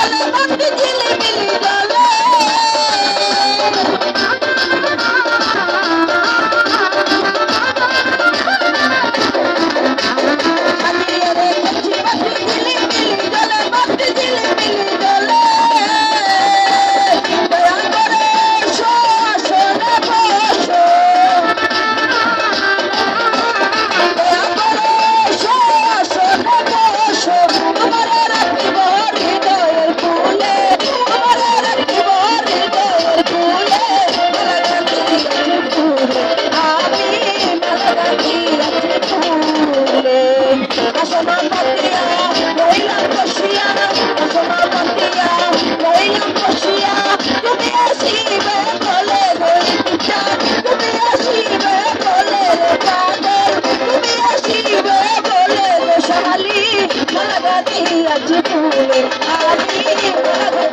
Thank you. আসমান পাতিয়া রইলাম বসিয়া আসমান পাতিয়া রইলাম বসিয়া তুমি আসিবে বলে রইতা তুমি আসিবে বলে পাগল তুমি আসিবে বলে শালি মাগা দিয়া তুমি আদি মাগা